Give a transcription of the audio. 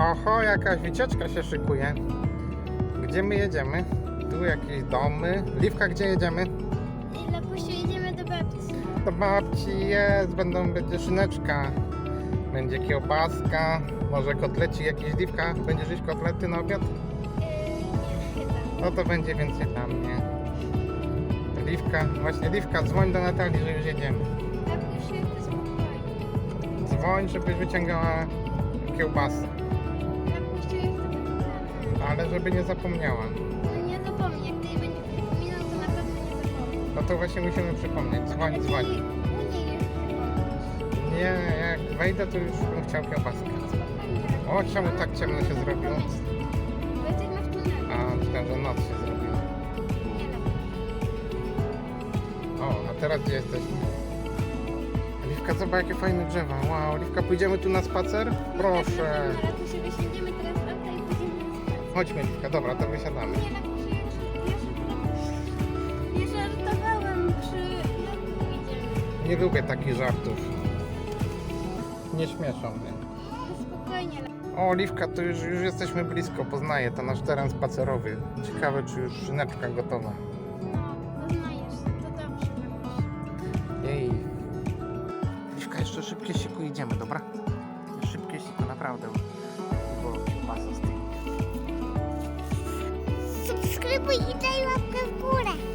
Oho, jakaś wycieczka się szykuje. Gdzie my jedziemy? Tu jakieś domy. Liwka, gdzie jedziemy? Lepusiu, jedziemy do babci. Do babci jest, będą, będzie szyneczka. Będzie kiełbaska, może kotleci jakieś liwka. Będziesz jeść kotlety na obiad? Yy, nie. No to będzie więcej dla mnie. Liwka, właśnie Liwka, dzwoń do Natalii, że już jedziemy. Lepusiu, to spokojnie. Dzwoń, żebyś wyciągała kiełbasę, ale żeby nie zapomniała. No nie zapomnij, jak ty jej będzie przypominał, to na pewno nie zapomni. No to właśnie musimy przypomnieć. Dzwoń, dzwoń. jej- u niej już przypomnisz. Nie, jak wejdę, to już bym chciał kiełbaskę. O, czemu tak ciemno się zrobiło? pomyśl. Bo jesteśmy w tunelu. A, myślałem, że noc się zrobiła. Nie. O, a teraz gdzie jesteśmy? Liwka, zobacz jakie fajne drzewa. Wow, Liwka, pójdziemy tu na spacer? Proszę. W auto i Chodźmy, Liwka, dobra, to wysiadamy. Nie, się- ja się- nie żartowałem przy. Nie lubię takich żartów. Nie śmieszą mnie. No spokojnie. O, Liwka, to już, już jesteśmy blisko, poznaję, to nasz teren spacerowy. Ciekawe, czy już szyneczka gotowa. No, poznajesz, to dobrze, Lepusiu. Jej. Liwka, jeszcze szybkie siku idziemy, dobra? Szybkie siku, naprawdę. Bo скрипы и дай лапка в горы.